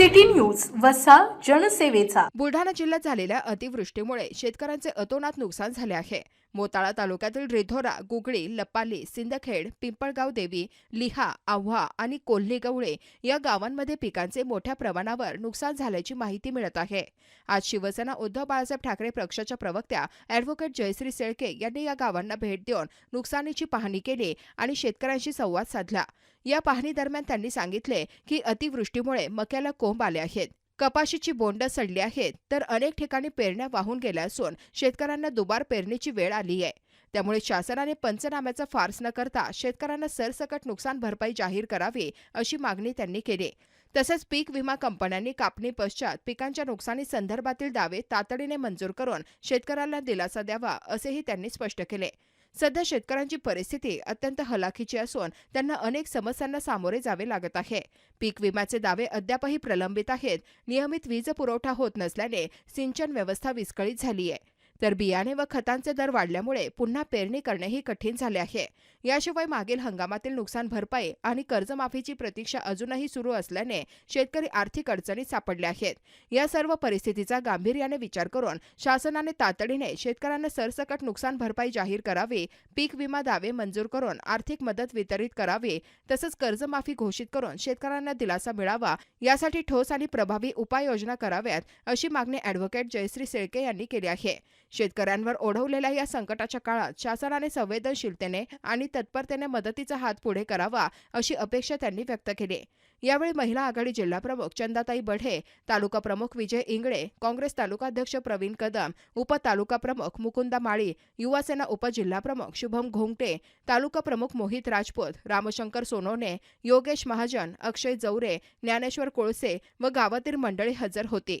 City news वसा जनसेवेचा. बुलढाणा जिल्ह्यात झालेल्या अतिवृष्टीमुळे शेतकऱ्यांचे अतोनात नुकसान झाले आहे. मोताळा तालुक्यातील रिधोरा गुगळी लपाली सिंदखेड पिंपळगाव देवी लिहा आव्हा आणि कोल्हे गवळे या गावांमध्ये पिकांचे मोठ्या प्रमाणावर नुकसान झाल्याची माहिती मिळत आहे. आज शिवसेना उद्धव बाळासाहेब ठाकरे पक्षाच्या प्रवक्त्या अॅडव्होकेट जयश्री शेळके यांनी या गावांना भेट देऊन नुकसानीची पाहणी केली आणि शेतकऱ्यांशी संवाद साधला. या पाहणीदरम्यान त्यांनी सांगितले की अतिवृष्टीमुळे मक्याला कोंब आले आहेत. कपाशीची बोंड सडली आहेत तर अनेक ठिकाणी पेरण्या वाहून गेल्या असून शेतकऱ्यांना दुबार पेरणीची वेळ आली आहे. त्यामुळे शासनाने पंचनाम्याचा फार्स न करता शेतकऱ्यांना सरसकट नुकसान भरपाई जाहीर करावी अशी मागणी त्यांनी केली. तसंच पीक विमा कंपन्यांनी कापणी पश्चात पिकांच्या नुकसानी संदर्भातील दावे तातडीने मंजूर करून शेतकऱ्यांना दिलासा द्यावा असेही त्यांनी स्पष्ट केले. सध्या शेतकऱ्यांची परिस्थिती अत्यंत हलाखीची असून त्यांना अनेक समस्यांना सामोरे जावे लागत आहे. पीक विम्याचे दावे अद्यापही प्रलंबित आहेत. नियमित वीज पुरवठा होत नसल्याने सिंचन व्यवस्था विस्कळीत झाली आहे तर बियाणे व खतांचे दर वाढल्यामुळे पुन्हा पेरणी करणेही कठीण झाले आहे. याशिवाय मागील हंगामातील नुकसान भरपाई आणि कर्जमाफीची प्रतीक्षा अजूनही सुरू असल्याने शेतकरी आर्थिक अडचणीत सापडले आहेत. या सर्व परिस्थितीचा गांभीर्याने विचार करून शासनाने तातडीने शेतकऱ्यांना सरसकट नुकसान भरपाई जाहीर करावी पीक विमा दावे मंजूर करून आर्थिक मदत वितरित करावी तसंच कर्जमाफी घोषित करून शेतकऱ्यांना दिलासा मिळावा यासाठी ठोस आणि प्रभावी उपाययोजना कराव्यात अशी मागणी अॅडव्होकेट जयश्री शेळके यांनी केली आहे. शेतकऱ्यांवर ओढवलेल्या या संकटाच्या काळात शासनाने संवेदनशीलतेने आणि तत्परतेने मदतीचा हात पुढे करावा अशी अपेक्षा त्यांनी व्यक्त केली. यावेळी महिला आघाडी जिल्हाप्रमुख चंदाताई बढे तालुका प्रमुख विजय इंगळे काँग्रेस तालुकाध्यक्ष प्रवीण कदम उपतालुका प्रमुख मुकुंदा माळी युवासेना उपजिल्हाप्रमुख शुभम घोंगटे तालुका प्रमुख मोहित राजपूत रामशंकर सोनवणे योगेश महाजन अक्षय जवरे ज्ञानेश्वर कोळसे व गावातील मंडळी हजर होती.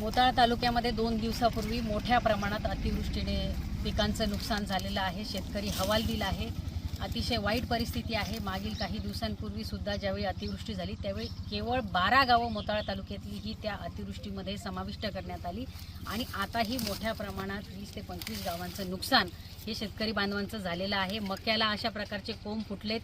मोताळा तालुक्यामध्ये दोन दिवसापूर्वी मोठ्या प्रमाणात अतिवृष्टीने पिकांचं नुकसान झालेलं आहे. शेतकरी हवालदिल आहे. अतिशय वाईट परिस्थिती आहे. मागील काही दिवसांपूर्वी सुद्धा ज्यावेळी अतिवृष्टी झाली त्यावेळी केवळ बारा गावं मोताळा तालुक्यातली ही त्या अतिवृष्टीमध्ये समाविष्ट करण्यात आली. आणि आताही मोठ्या प्रमाणात वीस ते पंचवीस गावांचं नुकसान हे शेतकरी बांधवांचं झालेलं आहे. मक्याला अशा प्रकारचे कोंब फुटलेत.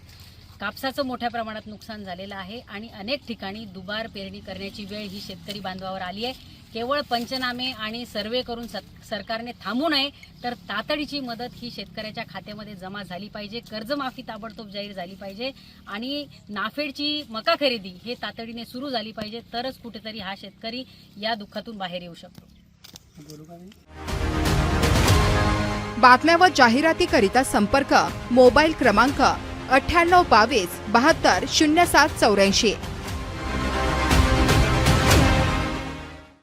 कापसाचं मोठ्या प्रमाणात नुकसान झालेलं आहे. आणि अनेक ठिकाणी दुबार पेरणी करण्याची वेळ ही शेतकरी बांधवावर आली आहे. केवळ पंचनामे आणि सर्वे करून सरकारने थांबू नये तर तातडीची मदत ही शेतकऱ्याच्या खात्यामध्ये जमा झाली पाहिजे कर्जमाफी ताबडतोब जाहीर झाली पाहिजे आणि नाफेडची मका खरेदी हे तातडीने सुरू झाली पाहिजे तरच कुठेतरी हा शेतकरी या दुःखातून बाहेर येऊ शकतो. बातम्या व जाहिरातीकरिता संपर्क मोबाईल क्रमांक अठ्ठ्याण्णव बावीस बहात्तर शून्य सात चौऱ्याऐंशी.